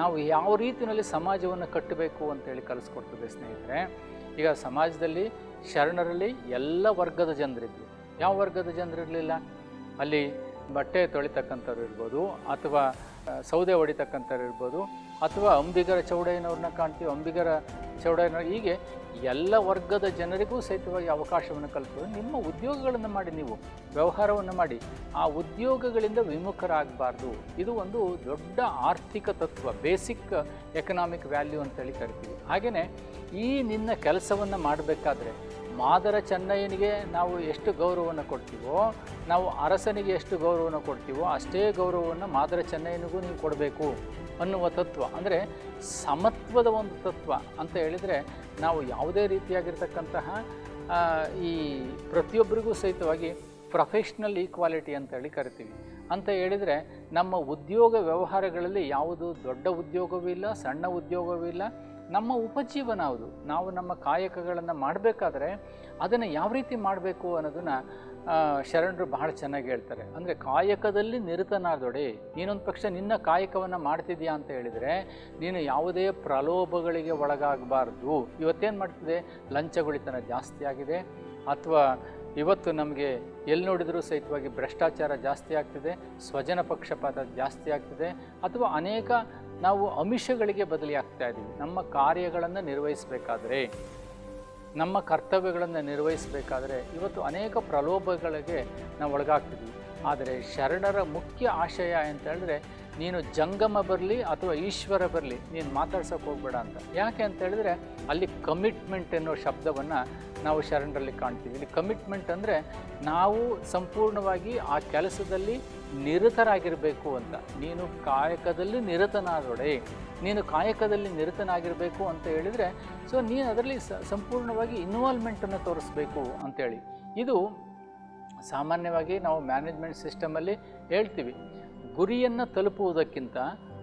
ನಾವು ಯಾವ ರೀತಿಯಲ್ಲಿ ಸಮಾಜವನ್ನು ಕಟ್ಟಬೇಕು ಅಂತೇಳಿ ಕಲಿಸ್ಕೊಡ್ತದೆ ಸ್ನೇಹಿತರೆ. ಈಗ ಸಮಾಜದಲ್ಲಿ ಶರಣರಲ್ಲಿ ಎಲ್ಲ ವರ್ಗದ ಜನರಿದ್ದರು ಯಾವ ವರ್ಗದ ಜನರಿರಲಿಲ್ಲ? ಅಲ್ಲಿ ಬಟ್ಟೆ ತೊಳಿತಕ್ಕಂಥವ್ರು ಇರ್ಬೋದು ಅಥವಾ ಸೌದೆ ಹೊಡಿತಕ್ಕಂಥವ್ರು ಇರ್ಬೋದು ಅಥವಾ ಅಂಬಿಗರ ಚೌಡಯ್ಯನವ್ರನ್ನ ಕಾಣ್ತೀವಿ. ಅಂಬಿಗರ ಚೌಡಯ್ಯನವ್ರು ಹೀಗೆ ಎಲ್ಲ ವರ್ಗದ ಜನರಿಗೂ ಸಹಿತವಾಗಿ ಅವಕಾಶವನ್ನು ಕಲ್ಪಿಸೋದು. ನಿಮ್ಮ ಉದ್ಯೋಗಗಳನ್ನು ಮಾಡಿ ನೀವು, ವ್ಯವಹಾರವನ್ನು ಮಾಡಿ, ಆ ಉದ್ಯೋಗಗಳಿಂದ ವಿಮುಖರಾಗಬಾರ್ದು. ಇದು ಒಂದು ದೊಡ್ಡ ಆರ್ಥಿಕ ತತ್ವ, ಬೇಸಿಕ್ ಎಕನಾಮಿಕ್ ವ್ಯಾಲ್ಯೂ ಅಂತೇಳಿ ಕರಿತೀವಿ. ಹಾಗೆಯೇ ಈ ನಿನ್ನ ಕೆಲಸವನ್ನು ಮಾಡಬೇಕಾದ್ರೆ ಮಾದರ ಚೆನ್ನಯ್ಯನಿಗೆ ನಾವು ಎಷ್ಟು ಗೌರವವನ್ನು ಕೊಡ್ತೀವೋ, ನಾವು ಅರಸನಿಗೆ ಎಷ್ಟು ಗೌರವವನ್ನು ಕೊಡ್ತೀವೋ ಅಷ್ಟೇ ಗೌರವವನ್ನು ಮಾದರ ಚೆನ್ನಯ್ಯನಿಗೂ ನೀವು ಕೊಡಬೇಕು ಅನ್ನುವ ತತ್ವ. ಅಂದರೆ ಸಮತ್ವದ ಒಂದು ತತ್ವ ಅಂತ ಹೇಳಿದರೆ ನಾವು ಯಾವುದೇ ರೀತಿಯಾಗಿರ್ತಕ್ಕಂತಹ ಈ ಪ್ರತಿಯೊಬ್ಬರಿಗೂ ಸಹಿತವಾಗಿ ಪ್ರೊಫೆಷ್ನಲ್ ಈಕ್ವಾಲಿಟಿ ಅಂತೇಳಿ ಕರಿತೀವಿ. ಅಂತ ಹೇಳಿದರೆ ನಮ್ಮ ಉದ್ಯೋಗ ವ್ಯವಹಾರಗಳಲ್ಲಿ ಯಾವುದು ದೊಡ್ಡ ಉದ್ಯೋಗವೂ ಇಲ್ಲ, ಸಣ್ಣ ಉದ್ಯೋಗವೂ ಇಲ್ಲ ನಮ್ಮ ಉಪಜೀವನ ಅದು ನಾವು ನಮ್ಮ ಕಾಯಕಗಳನ್ನು ಮಾಡಬೇಕಾದ್ರೆ ಅದನ್ನು ಯಾವ ರೀತಿ ಮಾಡಬೇಕು ಅನ್ನೋದನ್ನು ಶರಣರು ಬಹಳ ಚೆನ್ನಾಗಿ ಹೇಳ್ತಾರೆ. ಅಂದರೆ ಕಾಯಕದಲ್ಲಿ ನಿರತನಾದೊಡೆ, ನೀನೊಂದು ಪಕ್ಷ ನಿನ್ನ ಕಾಯಕವನ್ನು ಮಾಡ್ತಿದ್ಯಾ ಅಂತ ಹೇಳಿದರೆ, ನೀನು ಯಾವುದೇ ಪ್ರಲೋಭಗಳಿಗೆ ಒಳಗಾಗಬಾರ್ದು. ಇವತ್ತೇನು ಮಾಡ್ತಿದೆ? ಲಂಚಗುಳಿತನ ಜಾಸ್ತಿ ಆಗಿದೆ. ಅಥವಾ ಇವತ್ತು ನಮಗೆ ಎಲ್ಲಿ ನೋಡಿದರೂ ಸಹಿತವಾಗಿ ಭ್ರಷ್ಟಾಚಾರ ಜಾಸ್ತಿ ಆಗ್ತಿದೆ, ಸ್ವಜನ ಪಕ್ಷಪಾತ ಜಾಸ್ತಿ ಆಗ್ತಿದೆ, ಅಥವಾ ಅನೇಕ ನಾವು ಅಮಿಷಗಳಿಗೆ ಬದಲಿಯಾಗ್ತಾ ಇದ್ದೀವಿ. ನಮ್ಮ ಕಾರ್ಯಗಳನ್ನು ನಿರ್ವಹಿಸಬೇಕಾದ್ರೆ, ನಮ್ಮ ಕರ್ತವ್ಯಗಳನ್ನು ನಿರ್ವಹಿಸಬೇಕಾದ್ರೆ ಇವತ್ತು ಅನೇಕ ಪ್ರಲೋಭಗಳಿಗೆ ನಾವು ಒಳಗಾಗ್ತಿದ್ವಿ. ಆದರೆ ಶರಣರ ಮುಖ್ಯ ಆಶಯ ಅಂತ ಹೇಳಿದ್ರೆ ನೀನು ಜಂಗಮ ಬರಲಿ ಅಥವಾ ಈಶ್ವರ ಬರಲಿ, ನೀನು ಮಾತಾಡ್ಸೋಕೆ ಹೋಗ್ಬೇಡ ಅಂತ. ಯಾಕೆ ಅಂತ ಹೇಳಿದ್ರೆ, ಅಲ್ಲಿ ಕಮಿಟ್ಮೆಂಟ್ ಅನ್ನೋ ಶಬ್ದವನ್ನು ನಾವು ಶರಣರಲ್ಲಿ ಕಾಣ್ತೀವಿ. ಇಲ್ಲಿ ಕಮಿಟ್ಮೆಂಟ್ ಅಂದರೆ ನಾವು ಸಂಪೂರ್ಣವಾಗಿ ಆ ಕೆಲಸದಲ್ಲಿ ನಿರತರಾಗಿರಬೇಕು ಅಂತ. ನೀನು ಕಾಯಕದಲ್ಲಿ ನಿರತನಾದೊಡೆ. ನೀನು ಕಾಯಕದಲ್ಲಿ ನಿರತನಾಗಿರಬೇಕು ಅಂತ ಹೇಳಿದರೆ ಸೊ ನೀನು ಅದರಲ್ಲಿ ಸಂಪೂರ್ಣವಾಗಿ ಇನ್ವಾಲ್ವ್ಮೆಂಟನ್ನು ತೋರಿಸ್ಬೇಕು ಅಂತೇಳಿ. ಇದು ಸಾಮಾನ್ಯವಾಗಿ ನಾವು ಮ್ಯಾನೇಜ್ಮೆಂಟ್ ಸಿಸ್ಟಮಲ್ಲಿ ಹೇಳ್ತೀವಿ. ಗುರಿಯನ್ನು ತಲುಪುವುದಕ್ಕಿಂತ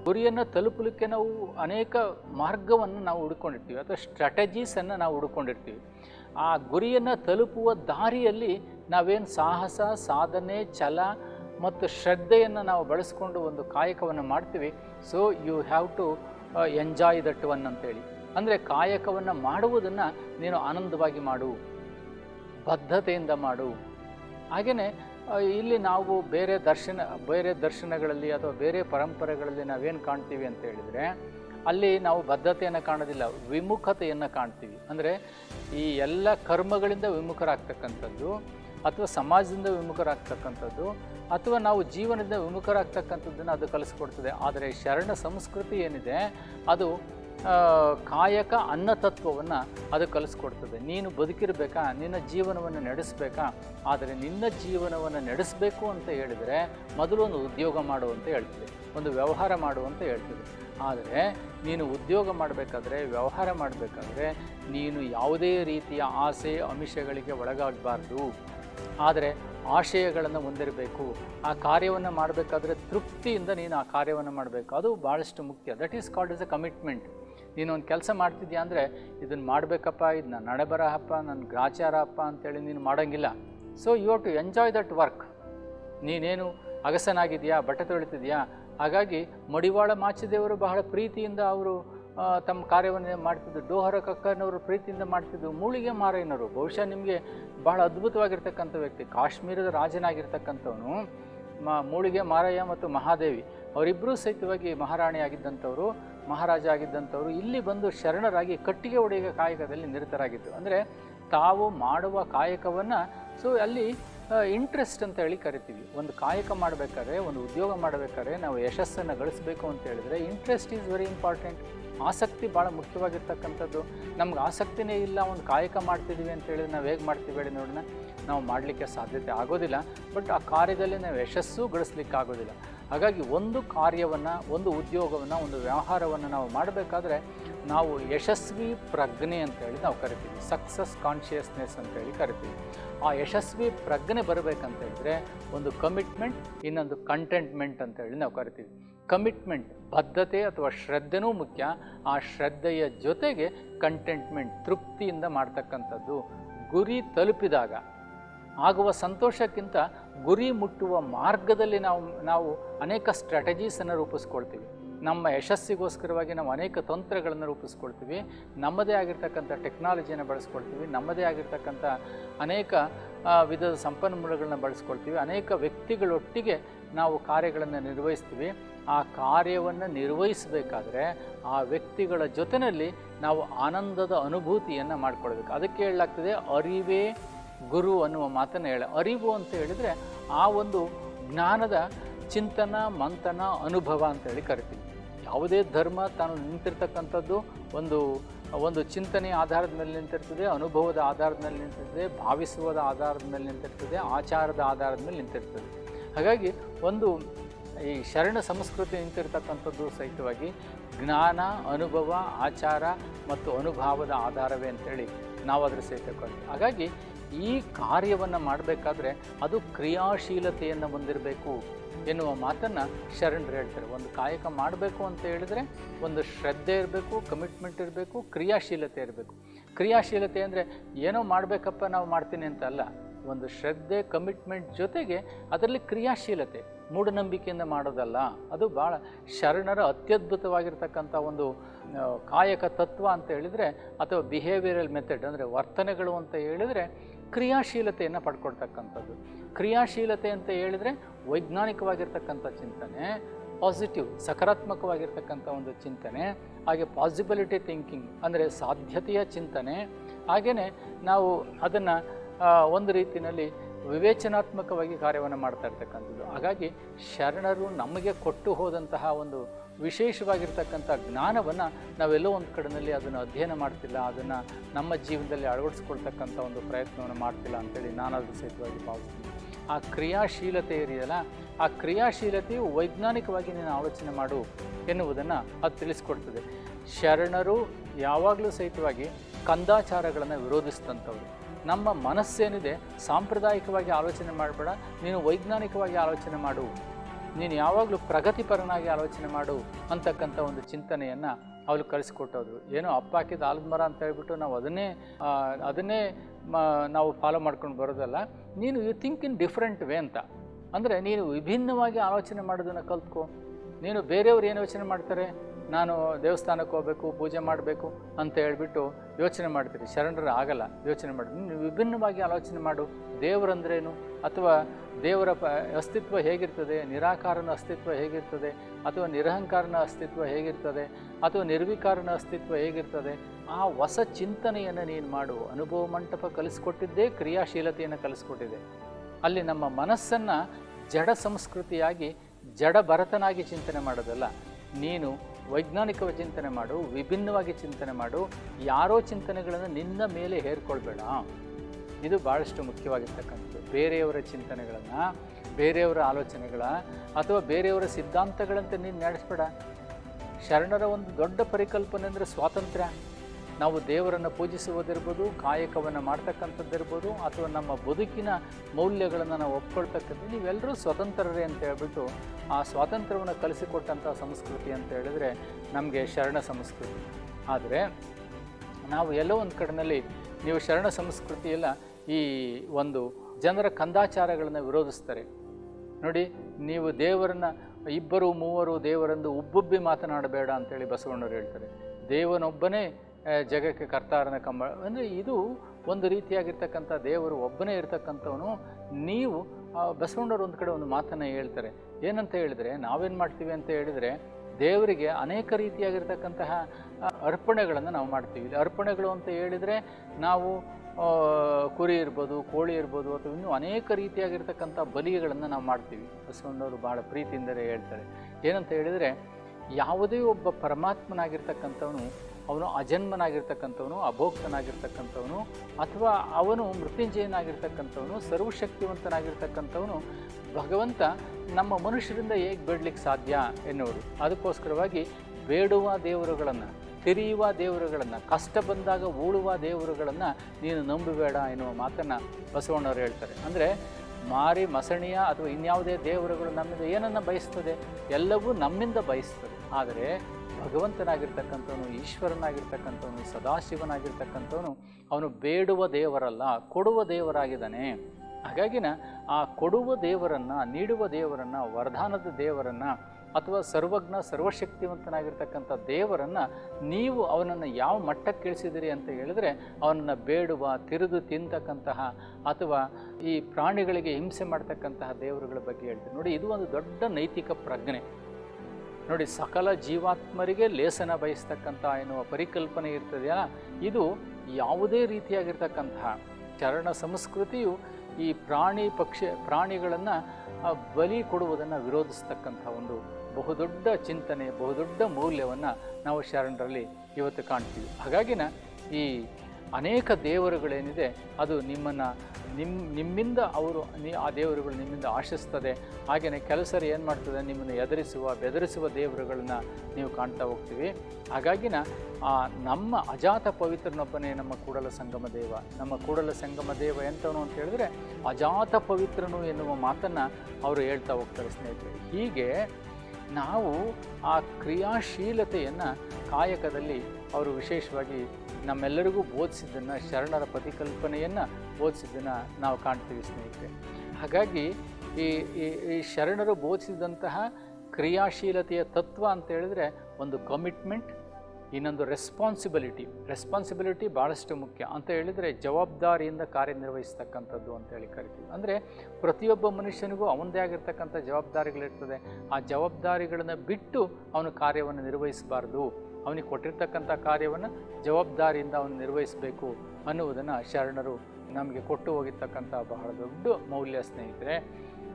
ಗುರಿಯನ್ನು ತಲುಪಲಿಕ್ಕೆ ನಾವು ಅನೇಕ ಮಾರ್ಗವನ್ನು ನಾವು ಹುಡ್ಕೊಂಡಿರ್ತೀವಿ, ಅಥವಾ ಸ್ಟ್ರಾಟಜೀಸನ್ನು ನಾವು ಹುಡ್ಕೊಂಡಿರ್ತೀವಿ. ಆ ಗುರಿಯನ್ನು ತಲುಪುವ ದಾರಿಯಲ್ಲಿ ನಾವೇನು ಸಾಹಸ, ಸಾಧನೆ, ಛಲ ಮತ್ತು ಶ್ರದ್ಧೆಯನ್ನು ನಾವು ಬಳಸ್ಕೊಂಡು ಒಂದು ಕಾಯಕವನ್ನು ಮಾಡ್ತೀವಿ. So you have to enjoy that one ಅಂತೇಳಿ. ಅಂದರೆ ಕಾಯಕವನ್ನು ಮಾಡುವುದನ್ನು ನೀನು ಆನಂದವಾಗಿ ಮಾಡು, ಬದ್ಧತೆಯಿಂದ ಮಾಡು. ಹಾಗೆಯೇ ಇಲ್ಲಿ ನಾವು ಬೇರೆ ದರ್ಶನ, ಬೇರೆ ದರ್ಶನಗಳಲ್ಲಿ ಅಥವಾ ಬೇರೆ ಪರಂಪರೆಗಳಲ್ಲಿ ನಾವೇನು ಕಾಣ್ತೀವಿ ಅಂತ ಹೇಳಿದರೆ, ಅಲ್ಲಿ ನಾವು ಬದ್ಧತೆಯನ್ನು ಕಾಣೋದಿಲ್ಲ, ವಿಮುಖತೆಯನ್ನು ಕಾಣ್ತೀವಿ. ಅಂದರೆ ಈ ಎಲ್ಲ ಕರ್ಮಗಳಿಂದ ವಿಮುಖರಾಗ್ತಕ್ಕಂಥದ್ದು, ಅಥವಾ ಸಮಾಜದಿಂದ ವಿಮುಖರಾಗ್ತಕ್ಕಂಥದ್ದು, ಅಥವಾ ನಾವು ಜೀವನದಿಂದ ವಿಮುಖರಾಗ್ತಕ್ಕಂಥದ್ದನ್ನು ಅದು ಕಲಿಸ್ಕೊಡ್ತದೆ. ಆದರೆ ಶರಣ ಸಂಸ್ಕೃತಿ ಏನಿದೆ, ಅದು ಕಾಯಕ ಅನ್ನ ತತ್ವವನ್ನು ಅದು ಕಲಿಸ್ಕೊಡ್ತದೆ. ನೀನು ಬದುಕಿರಬೇಕಾ? ನಿನ್ನ ಜೀವನವನ್ನು ನಡೆಸಬೇಕಾ? ಆದರೆ ನಿನ್ನ ಜೀವನವನ್ನು ನಡೆಸಬೇಕು ಅಂತ ಹೇಳಿದರೆ ಮೊದಲು ಒಂದು ಉದ್ಯೋಗ ಮಾಡು ಅಂತ ಹೇಳ್ತದೆ. ಒಂದು ವ್ಯವಹಾರ ಮಾಡು ಅಂತ ಹೇಳ್ತದೆ. ಆದರೆ ನೀನು ಉದ್ಯೋಗ ಮಾಡಬೇಕಾದ್ರೆ, ವ್ಯವಹಾರ ಮಾಡಬೇಕಾದ್ರೆ ನೀನು ಯಾವುದೇ ರೀತಿಯ ಆಸೆ, ಅಮಿಷಗಳಿಗೆ ಒಳಗಾಗಬಾರ್ದು. ಆದರೆ ಆಶಯಗಳನ್ನು ಹೊಂದಿರಬೇಕು ಆ ಕಾರ್ಯವನ್ನು ಮಾಡಬೇಕಾದ್ರೆ ತೃಪ್ತಿಯಿಂದ ನೀನು ಆ ಕಾರ್ಯವನ್ನು ಮಾಡಬೇಕು. ಅದು ಭಾಳಷ್ಟು ಮುಖ್ಯ. That is called is a commitment ನೀನು ಒಂದು ಕೆಲಸ ಮಾಡ್ತಿದ್ಯಾ ಅಂದರೆ ಇದನ್ನು ಮಾಡಬೇಕಪ್ಪ, ಇದು ನನ್ನ ನಡೆಬರಹಪ್ಪ ನನ್ನ ಗ್ರಾಚಾರಪ್ಪ ಅಂತೇಳಿ ನೀನು ಮಾಡೋಂಗಿಲ್ಲ. So you have to enjoy that work ನೀನೇನು ಅಗಸನಾಗಿದೆಯಾ, ಬಟ್ಟೆ ತೊಳಿತಿದೆಯಾ? ಹಾಗಾಗಿ ಮಡಿವಾಳ ಮಾಚಿದೇವರು ಬಹಳ ಪ್ರೀತಿಯಿಂದ ಅವರು ತಮ್ಮ ಕಾರ್ಯವನ್ನು ಮಾಡ್ತಿದ್ದು, ಡೋಹರ ಕಕ್ಕನವರು ಪ್ರೀತಿಯಿಂದ ಮಾಡ್ತಿದ್ದು ಮೂಳಿಗೆ ಮಾರಯ್ಯನವರು. ಬಹುಶಃ ನಿಮಗೆ ಬಹಳ ಅದ್ಭುತವಾಗಿರ್ತಕ್ಕಂಥ ವ್ಯಕ್ತಿ, ಕಾಶ್ಮೀರದ ರಾಜನಾಗಿರ್ತಕ್ಕಂಥವನು ಮೂಳಿಗೆ ಮಾರಯ್ಯ ಮತ್ತು ಮಹಾದೇವಿ. ಅವರಿಬ್ಬರೂ ಸಹಿತವಾಗಿ ಮಹಾರಾಣಿ ಆಗಿದ್ದಂಥವರು ಮಹಾರಾಜ ಆಗಿದ್ದಂಥವರು ಇಲ್ಲಿ ಬಂದು ಶರಣರಾಗಿ ಕಟ್ಟಿಗೆ ಒಡೆಯುವ ಕಾಯಕದಲ್ಲಿ ನಿರತರಾಗಿದ್ದು. ಅಂದರೆ ತಾವು ಮಾಡುವ ಕಾಯಕವನ್ನು ಸೊ ಅಲ್ಲಿ ಇಂಟ್ರೆಸ್ಟ್ ಅಂತ ಹೇಳಿ ಕರಿತೀವಿ. ಒಂದು ಕಾಯಕ ಮಾಡಬೇಕಾದ್ರೆ, ಒಂದು ಉದ್ಯೋಗ ಮಾಡಬೇಕಾದ್ರೆ ನಾವು ಯಶಸ್ಸನ್ನು ಗಳಿಸಬೇಕು ಅಂತ ಹೇಳಿದ್ರೆ ಇಂಟ್ರೆಸ್ಟ್ ಈಸ್ ವೆರಿ ಇಂಪಾರ್ಟೆಂಟ್ ಆಸಕ್ತಿ ಭಾಳ ಮುಖ್ಯವಾಗಿರ್ತಕ್ಕಂಥದ್ದು. ನಮ್ಗೆ ಆಸಕ್ತಿನೇ ಇಲ್ಲ ಒಂದು ಕಾಯಕ ಮಾಡ್ತಿದ್ದೀವಿ ಅಂತ ಹೇಳಿದ್ರೆ ನಾವು ಹೇಗೆ ಮಾಡ್ತೀವಿ ಹೇಳಿ ನೋಡೋಣ ನಾವು ಮಾಡಲಿಕ್ಕೆ ಸಾಧ್ಯತೆ ಆಗೋದಿಲ್ಲ. ಬಟ್ ಆ ಕಾರ್ಯದಲ್ಲಿ ನಾವು ಯಶಸ್ಸು ಗಳಿಸ್ಲಿಕ್ಕೆ ಆಗೋದಿಲ್ಲ ಹಾಗಾಗಿ ಒಂದು ಕಾರ್ಯವನ್ನು, ಒಂದು ಉದ್ಯೋಗವನ್ನು, ಒಂದು ವ್ಯವಹಾರವನ್ನು ನಾವು ಮಾಡಬೇಕಾದ್ರೆ ನಾವು ಯಶಸ್ವಿ ಪ್ರಜ್ಞೆ ಅಂತೇಳಿ ನಾವು ಕರಿತೀವಿ. ಸಕ್ಸಸ್ ಕಾನ್ಷಿಯಸ್ನೆಸ್ ಅಂತೇಳಿ ಕರಿತೀವಿ. ಆ ಯಶಸ್ವಿ ಪ್ರಜ್ಞೆ ಬರಬೇಕಂತ ಹೇಳಿದ್ರೆ ಒಂದು ಕಮಿಟ್ಮೆಂಟ್ ಇನ್ನೊಂದು ಕಂಟೆಂಟ್ಮೆಂಟ್ ಅಂತ ಹೇಳಿ ನಾವು ಕರಿತೀವಿ. ಕಮಿಟ್ಮೆಂಟ್ ಬದ್ಧತೆ ಅಥವಾ ಶ್ರದ್ಧೆನೂ ಮುಖ್ಯ. ಆ ಶ್ರದ್ಧೆಯ ಜೊತೆಗೆ ಕಂಟೆಂಟ್ಮೆಂಟ್ ತೃಪ್ತಿಯಿಂದ ಮಾಡ್ತಕ್ಕಂಥದ್ದು ಗುರಿ ತಲುಪಿದಾಗ, ಆಗುವ ಸಂತೋಷಕ್ಕಿಂತ ಗುರಿ ಮುಟ್ಟುವ ಮಾರ್ಗದಲ್ಲಿ ನಾವು ನಾವು ಅನೇಕ ಸ್ಟ್ರಾಟಜೀಸನ್ನು ರೂಪಿಸ್ಕೊಳ್ತೀವಿ. ನಮ್ಮ ಯಶಸ್ಸಿಗೋಸ್ಕರವಾಗಿ ನಾವು ಅನೇಕ ತಂತ್ರಗಳನ್ನು ರೂಪಿಸ್ಕೊಳ್ತೀವಿ. ನಮ್ಮದೇ ಆಗಿರ್ತಕ್ಕಂಥ ಟೆಕ್ನಾಲಜಿಯನ್ನು ಬಳಸ್ಕೊಳ್ತೀವಿ. ನಮ್ಮದೇ ಆಗಿರ್ತಕ್ಕಂಥ ಅನೇಕ ವಿಧದ ಸಂಪನ್ಮೂಲಗಳನ್ನ ಬಳಸ್ಕೊಳ್ತೀವಿ. ಅನೇಕ ವ್ಯಕ್ತಿಗಳೊಟ್ಟಿಗೆ ನಾವು ಕಾರ್ಯಗಳನ್ನು ನಿರ್ವಹಿಸ್ತೀವಿ. ಆ ಕಾರ್ಯವನ್ನು ನಿರ್ವಹಿಸಬೇಕಾದ್ರೆ ಆ ವ್ಯಕ್ತಿಗಳ ಜೊತೆಯಲ್ಲಿ ನಾವು ಆನಂದದ ಅನುಭೂತಿಯನ್ನು ಮಾಡ್ಕೊಳ್ಬೇಕು. ಅದಕ್ಕೆ ಹೇಳಲಾಗ್ತದೆ, ಅರಿವೇ ಗುರು ಅನ್ನುವ ಮಾತನ್ನು ಹೇಳ, ಅರಿವು ಅಂತ ಹೇಳಿದರೆ ಆ ಒಂದು ಜ್ಞಾನದ ಚಿಂತನ, ಮಂಥನ, ಅನುಭವ ಅಂತ ಹೇಳಿ ಕರಿತೀವಿ. ಯಾವುದೇ ಧರ್ಮ ತಾನು ನಿಂತಿರ್ತಕ್ಕಂಥದ್ದು ಒಂದು ಒಂದು ಚಿಂತನೆಯ ಆಧಾರದ ಮೇಲೆ ನಿಂತಿರ್ತದೆ, ಅನುಭವದ ಆಧಾರದ ಮೇಲೆ ನಿಂತಿರ್ತದೆ, ಭಾವಿಸುವುದ ಆಧಾರದ ಮೇಲೆ ನಿಂತಿರ್ತದೆ, ಆಚಾರದ ಆಧಾರದ ಮೇಲೆ ನಿಂತಿರ್ತದೆ. ಹಾಗಾಗಿ ಒಂದು ಈ ಶರಣ ಸಂಸ್ಕೃತಿ ನಿಂತಿರ್ತಕ್ಕಂಥದ್ದು ಸಹಿತವಾಗಿ ಜ್ಞಾನ, ಅನುಭವ, ಆಚಾರ ಮತ್ತು ಅನುಭವದ ಆಧಾರವೇ ಅಂತೇಳಿ ನಾವು ಅದರ ಸಹಿತ ಕರಿತೀವಿ. ಹಾಗಾಗಿ ಈ ಕಾರ್ಯವನ್ನು ಮಾಡಬೇಕಾದ್ರೆ ಅದು ಕ್ರಿಯಾಶೀಲತೆಯನ್ನು ಹೊಂದಿರಬೇಕು ಎನ್ನುವ ಮಾತನ್ನು ಶರಣರು ಹೇಳ್ತಾರೆ. ಒಂದು ಕಾಯಕ ಮಾಡಬೇಕು ಅಂತ ಹೇಳಿದರೆ ಒಂದು ಶ್ರದ್ಧೆ ಇರಬೇಕು ಕಮಿಟ್ಮೆಂಟ್ ಇರಬೇಕು, ಕ್ರಿಯಾಶೀಲತೆ ಇರಬೇಕು. ಕ್ರಿಯಾಶೀಲತೆ ಅಂದರೆ ಏನೋ ಮಾಡಬೇಕಪ್ಪ, ನಾವು ಮಾಡ್ತೀನಿ ಅಂತ ಅಲ್ಲ. ಒಂದು ಶ್ರದ್ಧೆ ಕಮಿಟ್ಮೆಂಟ್ ಜೊತೆಗೆ ಅದರಲ್ಲಿ ಕ್ರಿಯಾಶೀಲತೆ, ಮೂಢನಂಬಿಕೆಯಿಂದ ಮಾಡೋದಲ್ಲ. ಅದು ಭಾಳ ಶರಣರ ಅತ್ಯದ್ಭುತವಾಗಿರ್ತಕ್ಕಂಥ ಒಂದು ಕಾಯಕ ತತ್ವ ಅಂತ ಹೇಳಿದರೆ ಅಥವಾ ಬಿಹೇವಿಯರಲ್ ಮೆಥಡ್ ಅಂದರೆ ವರ್ತನೆಗಳು ಅಂತ ಹೇಳಿದರೆ ಕ್ರಿಯಾಶೀಲತೆಯನ್ನು ಪಡ್ಕೊಳ್ತಕ್ಕಂಥದ್ದು. ಕ್ರಿಯಾಶೀಲತೆ ಅಂತ ಹೇಳಿದರೆ ವೈಜ್ಞಾನಿಕವಾಗಿರ್ತಕ್ಕಂಥ ಚಿಂತನೆ ಪಾಸಿಟಿವ್ ಸಕಾರಾತ್ಮಕವಾಗಿರ್ತಕ್ಕಂಥ ಒಂದು ಚಿಂತನೆ, ಹಾಗೆ ಪಾಸಿಬಿಲಿಟಿ ಥಿಂಕಿಂಗ್ ಅಂದರೆ ಸಾಧ್ಯತೆಯ ಚಿಂತನೆ. ಹಾಗೆಯೇ ನಾವು ಅದನ್ನು ಒಂದು ರೀತಿಯಲ್ಲಿ ವಿವೇಚನಾತ್ಮಕವಾಗಿ ಕಾರ್ಯವನ್ನು ಮಾಡ್ತಾ ಇರ್ತಕ್ಕಂಥದ್ದು. ಹಾಗಾಗಿ ಶರಣರು ನಮಗೆ ಕೊಟ್ಟು ಹೋದಂತಹ ಒಂದು ವಿಶೇಷವಾಗಿರ್ತಕ್ಕಂಥ ಜ್ಞಾನವನ್ನು ನಾವೆಲ್ಲೋ ಒಂದು ಕಡೆಯಲ್ಲಿ ಅದನ್ನು ಅಧ್ಯಯನ ಮಾಡ್ತಿಲ್ಲ, ಅದನ್ನು ನಮ್ಮ ಜೀವನದಲ್ಲಿ ಅಳವಡಿಸ್ಕೊಳ್ತಕ್ಕಂಥ ಒಂದು ಪ್ರಯತ್ನವನ್ನು ಮಾಡ್ತಿಲ್ಲ ಅಂತೇಳಿ ನಾನು ಅದ್ರ ಸಹಿತವಾಗಿ ಭಾವಿಸ್ತೀನಿ. ಆ ಕ್ರಿಯಾಶೀಲತೆ ಇದೆಯಲ್ಲ ಆ ಕ್ರಿಯಾಶೀಲತೆಯು ವೈಜ್ಞಾನಿಕವಾಗಿ ನೀನು ಆಲೋಚನೆ ಮಾಡು ಎನ್ನುವುದನ್ನು ಅದು ತಿಳಿಸ್ಕೊಡ್ತದೆ. ಶರಣರು ಯಾವಾಗಲೂ ಸಹಿತವಾಗಿ ಕಂದಾಚಾರಗಳನ್ನು ವಿರೋಧಿಸಿದಂಥವ್ರು. ನಮ್ಮ ಮನಸ್ಸೇನಿದೆ, ಸಾಂಪ್ರದಾಯಿಕವಾಗಿ ಆಲೋಚನೆ ಮಾಡಬೇಡ, ನೀನು ವೈಜ್ಞಾನಿಕವಾಗಿ ಆಲೋಚನೆ ಮಾಡು. ನೀನು ಯಾವಾಗಲೂ ಪ್ರಗತಿಪರನಾಗಿ ಆಲೋಚನೆ ಮಾಡು ಅಂತಕ್ಕಂಥ ಒಂದು ಚಿಂತನೆಯನ್ನು ಅವಳು ಕಲಿಸ್ಕೊಟ್ಟೋದು ಏನೋ ಅಪ್ಪ ಹಾಕಿದ ಆಲದ ಮರ ಅಂತ ಹೇಳ್ಬಿಟ್ಟು ನಾವು ಅದನ್ನೇ ಅದನ್ನೇ ನಾವು ಫಾಲೋ ಮಾಡ್ಕೊಂಡು ಬರೋದಲ್ಲ, ನೀನು you think in different way ಅಂತ. ಅಂದರೆ ನೀನು ವಿಭಿನ್ನವಾಗಿ ಆಲೋಚನೆ ಮಾಡೋದನ್ನು ಕಲ್ತ್ಕೊ. ನೀನು ಬೇರೆಯವ್ರು ಏನು ಯೋಚನೆ ಮಾಡ್ತಾರೆ? ನಾನು ದೇವಸ್ಥಾನಕ್ಕೆ ಹೋಗಬೇಕು, ಪೂಜೆ ಮಾಡಬೇಕು ಅಂತ ಹೇಳ್ಬಿಟ್ಟು ಯೋಚನೆ ಮಾಡ್ತೀರಿ. ಶರಣರು ಆಗಲ್ಲ ಯೋಚನೆ ಮಾಡಿ ನೀನು ವಿಭಿನ್ನವಾಗಿ ಆಲೋಚನೆ ಮಾಡು. ದೇವರಂದ್ರೇನು ಅಥವಾ ದೇವರ ಪ, ಅಸ್ತಿತ್ವ ಹೇಗಿರ್ತದೆ? ನಿರಾಕಾರನ ಅಸ್ತಿತ್ವ ಹೇಗಿರ್ತದೆ? ಅಥವಾ ನಿರಹಂಕಾರನ ಅಸ್ತಿತ್ವ ಹೇಗಿರ್ತದೆ? ಅಥವಾ ನಿರ್ವಿಕಾರನ ಅಸ್ತಿತ್ವ ಹೇಗಿರ್ತದೆ? ಆ ಹೊಸ ಚಿಂತನೆಯನ್ನು ನೀನು ಮಾಡು. ಅನುಭವ ಮಂಟಪ ಕಲಿಸ್ಕೊಟ್ಟಿದ್ದೇ ಕ್ರಿಯಾಶೀಲತೆಯನ್ನು ಕಲಿಸ್ಕೊಟ್ಟಿದೆ. ಅಲ್ಲಿ ನಮ್ಮ ಮನಸ್ಸನ್ನು ಜಡ ಸಂಸ್ಕೃತಿಯಾಗಿ, ಜಡ ಭರತನಾಗಿ ಚಿಂತನೆ ಮಾಡೋದಲ್ಲ. ನೀನು ವೈಜ್ಞಾನಿಕ ಚಿಂತನೆ ಮಾಡು, ವಿಭಿನ್ನವಾಗಿ ಚಿಂತನೆ ಮಾಡು. ಯಾರೋ ಚಿಂತನೆಗಳನ್ನು ನಿನ್ನ ಮೇಲೆ ಹೇರ್ಕೊಳ್ಬೇಡ. ಇದು ಭಾಳಷ್ಟು ಮುಖ್ಯವಾಗಿರ್ತಕ್ಕಂಥದ್ದು. ಬೇರೆಯವರ ಚಿಂತನೆಗಳನ್ನು, ಬೇರೆಯವರ ಆಲೋಚನೆಗಳ ಅಥವಾ ಬೇರೆಯವರ ಸಿದ್ಧಾಂತಗಳಂತೆ ನೀನು ನಡೆಸ್ಬೇಡ. ಶರಣರ ಒಂದು ದೊಡ್ಡ ಪರಿಕಲ್ಪನೆ ಅಂದರೆ ಸ್ವಾತಂತ್ರ್ಯ. ನಾವು ದೇವರನ್ನು ಪೂಜಿಸುವುದಿರ್ಬೋದು, ಕಾಯಕವನ್ನು ಮಾಡ್ತಕ್ಕಂಥದ್ದಿರ್ಬೋದು, ಅಥವಾ ನಮ್ಮ ಬದುಕಿನ ಮೌಲ್ಯಗಳನ್ನು ನಾವು ಒಪ್ಕೊಳ್ತಕ್ಕಂಥ ನೀವೆಲ್ಲರೂ ಸ್ವತಂತ್ರರೇ ಅಂತ ಹೇಳ್ಬಿಟ್ಟು ಆ ಸ್ವಾತಂತ್ರ್ಯವನ್ನು ಕಲಿಸಿಕೊಟ್ಟಂಥ ಸಂಸ್ಕೃತಿ ಅಂತ ಹೇಳಿದರೆ ನಮಗೆ ಶರಣ ಸಂಸ್ಕೃತಿ. ಆದರೆ ನಾವು ಎಲ್ಲೋ ಒಂದು ಕಡೆಯಲ್ಲಿ ನೀವು ಶರಣ ಸಂಸ್ಕೃತಿಯೆಲ್ಲ ಈ ಒಂದು ಜನರ ಕಂದಾಚಾರಗಳನ್ನು ವಿರೋಧಿಸ್ತಾರೆ. ನೋಡಿ, ನೀವು ದೇವರನ್ನ, ಇಬ್ಬರು ಮೂವರು ದೇವರೆಂದು ಉಬ್ಬುಬ್ಬಿ ಮಾತನಾಡಬೇಡ ಅಂತೇಳಿ ಬಸವಣ್ಣವರು ಹೇಳ್ತಾರೆ. ದೇವನೊಬ್ಬನೇ ಜಗಕ್ಕೆ ಕರ್ತಾರನ ಕಂಬ. ಅಂದರೆ ಇದು ಒಂದು ರೀತಿಯಾಗಿರ್ತಕ್ಕಂಥ ದೇವರು ಒಬ್ಬನೇ ಇರ್ತಕ್ಕಂಥವನು, ನೀವು ಬಸವಣ್ಣವರು ಒಂದು ಕಡೆ ಒಂದು ಮಾತನ್ನು ಹೇಳ್ತಾರೆ. ಏನಂತ ಹೇಳಿದರೆ, ನಾವೇನು ಮಾಡ್ತೀವಿ ಅಂತ ಹೇಳಿದರೆ, ದೇವರಿಗೆ ಅನೇಕ ರೀತಿಯಾಗಿರ್ತಕ್ಕಂತಹ ಅರ್ಪಣೆಗಳನ್ನು ನಾವು ಮಾಡ್ತೀವಿ. ಅರ್ಪಣೆಗಳು ಅಂತ ಹೇಳಿದರೆ, ನಾವು ಕುರಿ ಇರ್ಬೋದು, ಕೋಳಿ ಇರ್ಬೋದು, ಅಥವಾ ಇನ್ನೂ ಅನೇಕ ರೀತಿಯಾಗಿರ್ತಕ್ಕಂಥ ಬಲಿಗಳನ್ನು ನಾವು ಮಾಡ್ತೀವಿ. ಬಸವಣ್ಣವರು ಭಾಳ ಪ್ರೀತಿಯಿಂದಲೇ ಹೇಳ್ತಾರೆ. ಏನಂತ ಹೇಳಿದರೆ, ಯಾವುದೇ ಒಬ್ಬ ಪರಮಾತ್ಮನಾಗಿರ್ತಕ್ಕಂಥವನು, ಅವನು ಅಜನ್ಮನಾಗಿರ್ತಕ್ಕಂಥವನು, ಅಭೋಕ್ತನಾಗಿರ್ತಕ್ಕಂಥವನು, ಅಥವಾ ಅವನು ಮೃತ್ಯುಂಜಯನಾಗಿರ್ತಕ್ಕಂಥವನು, ಸರ್ವಶಕ್ತಿವಂತನಾಗಿರ್ತಕ್ಕಂಥವನು, ಭಗವಂತ ನಮ್ಮ ಮನುಷ್ಯರಿಂದ ಹೇಗೆ ಬೇಡಲಿಕ್ಕೆ ಸಾಧ್ಯ ಎನ್ನುವರು ಅದಕ್ಕೋಸ್ಕರವಾಗಿ ಬೇಡುವ ದೇವರುಗಳನ್ನು ತಿರಿಯುವ ದೇವರುಗಳನ್ನು, ಕಷ್ಟ ಬಂದಾಗ ಉಳುವ ದೇವರುಗಳನ್ನು ನೀನು ನಂಬಬೇಡ ಎನ್ನುವ ಮಾತನ್ನು ಬಸವಣ್ಣವರು ಹೇಳ್ತಾರೆ. ಅಂದರೆ ಮಾರಿ ಮಸಣಿಯ ಅಥವಾ ಇನ್ಯಾವುದೇ ದೇವರುಗಳು ನಮ್ಮಿಂದ ಏನನ್ನು ಬಯಸ್ತದೆ? ಎಲ್ಲವೂ ನಮ್ಮಿಂದ ಬಯಸ್ತದೆ. ಆದರೆ ಭಗವಂತನಾಗಿರ್ತಕ್ಕಂಥವನು, ಈಶ್ವರನಾಗಿರ್ತಕ್ಕಂಥವನು, ಸದಾಶಿವನಾಗಿರ್ತಕ್ಕಂಥವನು, ಅವನು ಬೇಡುವ ದೇವರಲ್ಲ, ಕೊಡುವ ದೇವರಾಗಿದ್ದಾನೆ. ಹಾಗಾಗಿನ ಆ ಕೊಡುವ ದೇವರನ್ನು, ನೀಡುವ ದೇವರನ್ನು, ವರದಾನದ ದೇವರನ್ನು ಅಥವಾ ಸರ್ವಜ್ಞ, ಸರ್ವಶಕ್ತಿವಂತನಾಗಿರ್ತಕ್ಕಂಥ ದೇವರನ್ನು ನೀವು ಅವನನ್ನು ಯಾವ ಮಟ್ಟಕ್ಕೆ ಇಳಿಸಿದಿರಿ ಅಂತ ಹೇಳಿದ್ರೆ ಅವನನ್ನು ಬೇಡುವ, ತಿರಿದು, ತಿಂತಕ್ಕಂತಹ ಅಥವಾ ಈ ಪ್ರಾಣಿಗಳಿಗೆ ಹಿಂಸೆ ಮಾಡ್ತಕ್ಕಂತಹ ದೇವರುಗಳ ಬಗ್ಗೆ ಹೇಳ್ತೀವಿ ನೋಡಿ, ಇದು ಒಂದು ದೊಡ್ಡ ನೈತಿಕ ಪ್ರಜ್ಞೆ. ನೋಡಿ, ಸಕಲ ಜೀವಾತ್ಮರಿಗೆ ಲೇಸನ ಬಯಸ್ತಕ್ಕಂಥ ಎನ್ನುವ ಪರಿಕಲ್ಪನೆ ಇರ್ತದೆಯಾ ಇದು ಯಾವುದೇ ರೀತಿಯಾಗಿರ್ತಕ್ಕಂತಹ ಚರಣ ಸಂಸ್ಕೃತಿಯು ಈ ಪ್ರಾಣಿ ಪಕ್ಷಿ, ಪ್ರಾಣಿಗಳನ್ನು ಬಲಿ ಕೊಡುವುದನ್ನು ವಿರೋಧಿಸ್ತಕ್ಕಂಥ ಒಂದು ಬಹುದೊಡ್ಡ ಚಿಂತನೆ, ಬಹುದೊಡ್ಡ ಮೌಲ್ಯವನ್ನು ನಾವು ಶರಣರಲ್ಲಿ ಇವತ್ತು ಕಾಣ್ತೀವಿ. ಹಾಗಾಗಿನ ಈ ಅನೇಕ ದೇವರುಗಳೇನಿದೆ, ಅದು ನಿಮ್ಮನ್ನು ನಿಮ್ಮ ನಿಮ್ಮಿಂದ ಅವರು, ನೀ, ಆ ದೇವರುಗಳು ನಿಮ್ಮಿಂದ ಆಶಿಸ್ತದೆ. ಹಾಗೆಯೇ ಕೆಲಸರು ಏನು ಮಾಡ್ತದೆ, ನಿಮ್ಮನ್ನು ಎದುರಿಸುವ, ಬೆದರಿಸುವ ದೇವರುಗಳನ್ನ ನೀವು ಕಾಣ್ತಾ ಹೋಗ್ತೀವಿ. ಹಾಗಾಗಿನ ಆ ನಮ್ಮ ಅಜಾತ ಪವಿತ್ರನೊಬ್ಬನೇ ನಮ್ಮ ಕೂಡಲ ಸಂಗಮ ದೇವ. ನಮ್ಮ ಕೂಡಲ ಸಂಗಮ ದೇವ ಎಂಥವನು ಅಂತ ಹೇಳಿದ್ರೆ, ಅಜಾತ ಪವಿತ್ರನು ಎನ್ನುವ ಮಾತನ್ನು ಅವರು ಹೇಳ್ತಾ ಹೋಗ್ತಾರೆ ಸ್ನೇಹಿತರೆ. ಹೀಗೆ ನಾವು ಆ ಕ್ರಿಯಾಶೀಲತೆಯನ್ನು ಕಾಯಕದಲ್ಲಿ ಅವರು ವಿಶೇಷವಾಗಿ ನಮ್ಮೆಲ್ಲರಿಗೂ ಬೋಧಿಸಿದ್ದನ್ನು ಶರಣರ ಪರಿಕಲ್ಪನೆಯನ್ನು ಬೋಧಿಸಿದ್ದನ್ನು ನಾವು ಕಾಣ್ತೀವಿ ಸ್ನೇಹಿತರೆ. ಹಾಗಾಗಿ ಈ, ಈ- ಶರಣರು ಬೋಧಿಸಿದಂತಹ ಕ್ರಿಯಾಶೀಲತೆಯ ತತ್ವ ಅಂತ ಹೇಳಿದ್ರೆ ಒಂದು ಕಮಿಟ್ಮೆಂಟ್ ಇನ್ನೊಂದು ರೆಸ್ಪಾನ್ಸಿಬಿಲಿಟಿ ರೆಸ್ಪಾನ್ಸಿಬಿಲಿಟಿ ಭಾಳಷ್ಟು ಮುಖ್ಯ. ಅಂತ ಹೇಳಿದರೆ ಜವಾಬ್ದಾರಿಯಿಂದ ಕಾರ್ಯನಿರ್ವಹಿಸ್ತಕ್ಕಂಥದ್ದು ಅಂತ ಹೇಳಿ ಕರಿತೀವಿ. ಅಂದರೆ ಪ್ರತಿಯೊಬ್ಬ ಮನುಷ್ಯನಿಗೂ ಅವನದೇ ಆಗಿರ್ತಕ್ಕಂಥ ಜವಾಬ್ದಾರಿಗಳಿರ್ತದೆ. ಆ ಜವಾಬ್ದಾರಿಗಳನ್ನು ಬಿಟ್ಟು ಅವನು ಕಾರ್ಯವನ್ನು ನಿರ್ವಹಿಸಬಾರ್ದು. ಅವನಿಗೆ ಕೊಟ್ಟಿರ್ತಕ್ಕಂಥ ಕಾರ್ಯವನ್ನು ಜವಾಬ್ದಾರಿಯಿಂದ ಅವನು ನಿರ್ವಹಿಸಬೇಕು ಅನ್ನುವುದನ್ನು ಶರಣರು ನಮಗೆ ಕೊಟ್ಟು ಹೋಗಿರ್ತಕ್ಕಂಥ ಬಹಳ ದೊಡ್ಡ ಮೌಲ್ಯ ಸ್ನೇಹಿತರೆ.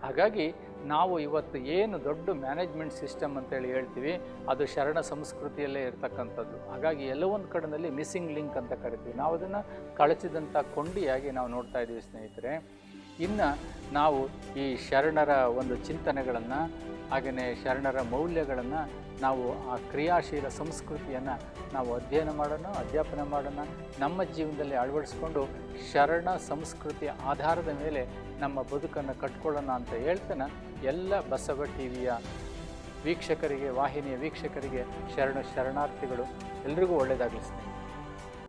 ಹಾಗಾಗಿ ನಾವು ಇವತ್ತು ಏನು ದೊಡ್ಡ ಮ್ಯಾನೇಜ್ಮೆಂಟ್ ಸಿಸ್ಟಮ್ ಅಂತೇಳಿ ಹೇಳ್ತೀವಿ, ಅದು ಶರಣ ಸಂಸ್ಕೃತಿಯಲ್ಲೇ ಇರ್ತಕ್ಕಂಥದ್ದು. ಹಾಗಾಗಿ ಎಲ್ಲವೊಂದು ಕಡೆಯಲ್ಲಿ ಮಿಸ್ಸಿಂಗ್ ಲಿಂಕ್ ಅಂತ ಕರಿತೀವಿ. ನಾವು ಅದನ್ನು ಕಳಚಿದಂಥ ಕೊಂಡಿಯಾಗಿ ನಾವು ನೋಡ್ತಾ ಇದ್ದೀವಿ ಸ್ನೇಹಿತರೆ. ಇನ್ನು ನಾವು ಈ ಶರಣರ ಒಂದು ಚಿಂತನೆಗಳನ್ನು ಹಾಗೆಯೇ ಶರಣರ ಮೌಲ್ಯಗಳನ್ನು ನಾವು ಆ ಕ್ರಿಯಾಶೀಲ ಸಂಸ್ಕೃತಿಯನ್ನು ನಾವು ಅಧ್ಯಯನ ಮಾಡೋಣ, ಅಧ್ಯಾಪನ ಮಾಡೋಣ, ನಮ್ಮ ಜೀವನದಲ್ಲಿ ಅಳವಡಿಸ್ಕೊಂಡು ಶರಣ ಸಂಸ್ಕೃತಿಯ ಆಧಾರದ ಮೇಲೆ ನಮ್ಮ ಬದುಕನ್ನು ಕಟ್ಕೊಳ್ಳೋಣ ಅಂತ ಹೇಳ್ತಾನೆ. ಎಲ್ಲ ಬಸವ ಟಿ ವಿಯ ವೀಕ್ಷಕರಿಗೆ, ವಾಹಿನಿಯ ವೀಕ್ಷಕರಿಗೆ ಶರಣ ಶರಣಾರ್ಥಿಗಳು, ಎಲ್ರಿಗೂ ಒಳ್ಳೆಯದಾಗಲಿ